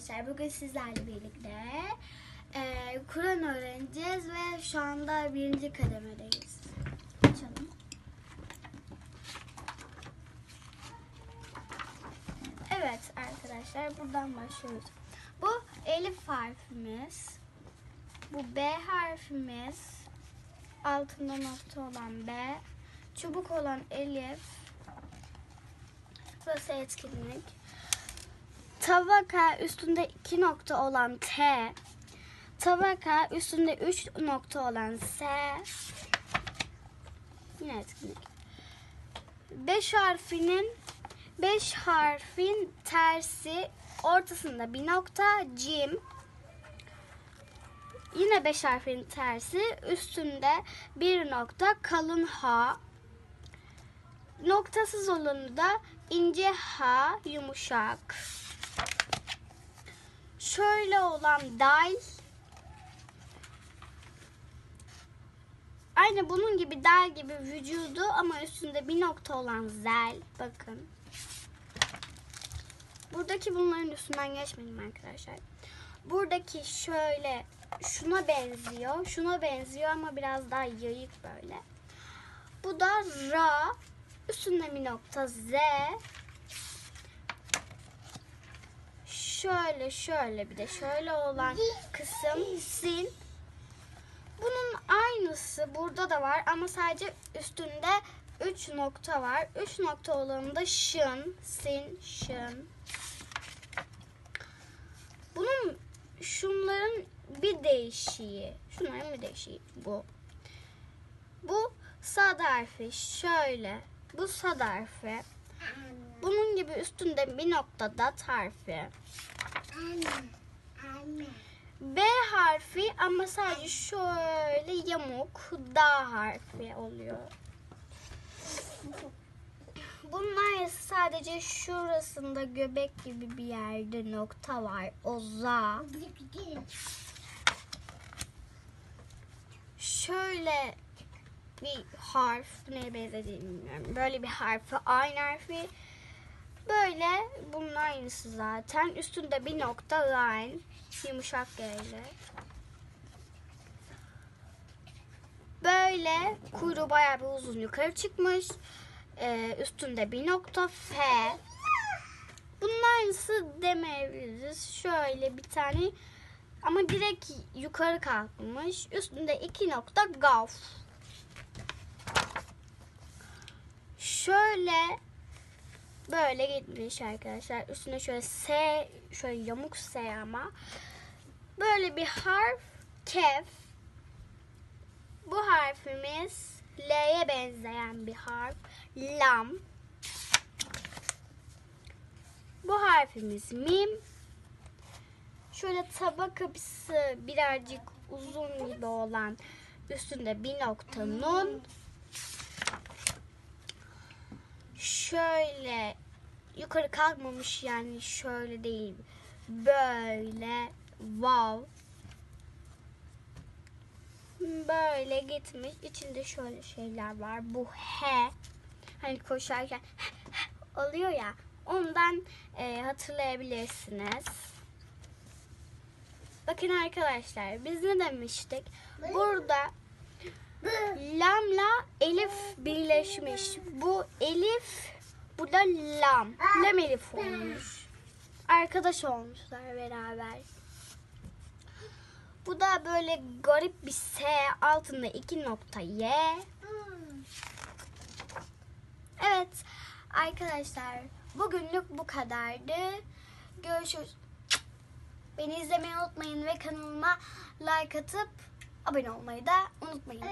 arkadaşlar. Bugün sizlerle birlikte e, Kur'an öğreneceğiz ve şu anda birinci kademedeyiz. Açalım. Evet arkadaşlar buradan başlıyoruz. Bu Elif harfimiz. Bu B harfimiz. Altında nokta olan B. Çubuk olan Elif. Burası etkinlik. Tabaka üstünde iki nokta olan T. Tabaka üstünde üç nokta olan S. Yine etkinlik. Beş harfinin beş harfin tersi ortasında bir nokta cim. Yine beş harfin tersi üstünde bir nokta kalın H. Noktasız olanı da ince H yumuşak. Şöyle olan dal. Aynı bunun gibi dal gibi vücudu ama üstünde bir nokta olan zel. Bakın. Buradaki bunların üstünden geçmedim arkadaşlar. Buradaki şöyle şuna benziyor. Şuna benziyor ama biraz daha yayık böyle. Bu da ra. Üstünde bir nokta z. Şöyle şöyle bir de şöyle olan kısım sin. Bunun aynısı burada da var ama sadece üstünde 3 nokta var. 3 nokta olanında şın, sin, şın. Bunun şunların bir değişiği. Şunların bir değişiği bu. Bu sad harfi şöyle. Bu sad harfi. Bunun gibi üstünde bir nokta dat harfi. B harfi ama sadece şöyle yamuk da harfi oluyor. Bunlar sadece şurasında göbek gibi bir yerde nokta var. O za. Şöyle bir harf neye benzediğini bilmiyorum. Böyle bir harfi aynı harfi. Böyle bunun aynısı zaten. Üstünde bir nokta line. Yumuşak ile. Böyle kuyruğu bayağı bir uzun yukarı çıkmış. Ee, üstünde bir nokta F. Bunun aynısı demeyebiliriz. Şöyle bir tane ama direkt yukarı kalkmış. Üstünde iki nokta gaf. Şöyle böyle gitmiş arkadaşlar. Üstüne şöyle S, şöyle yamuk S ama. Böyle bir harf kef. Bu harfimiz L'ye benzeyen bir harf. Lam. Bu harfimiz mim. Şöyle tabak kapısı birazcık uzun gibi olan üstünde bir nokta nun. Şöyle yukarı kalkmamış yani şöyle değil. Böyle wow. Böyle gitmiş. İçinde şöyle şeyler var. Bu he. Hani koşarken oluyor ya. Ondan e, hatırlayabilirsiniz. Bakın arkadaşlar biz ne demiştik? Burada lamla elif birleşmiş. Bu elif bu da lam. Lam elif olmuş. Arkadaş olmuşlar beraber. Bu da böyle garip bir S altında iki nokta Y. Evet arkadaşlar bugünlük bu kadardı. Görüşürüz. Beni izlemeyi unutmayın ve kanalıma like atıp abone olmayı da unutmayın.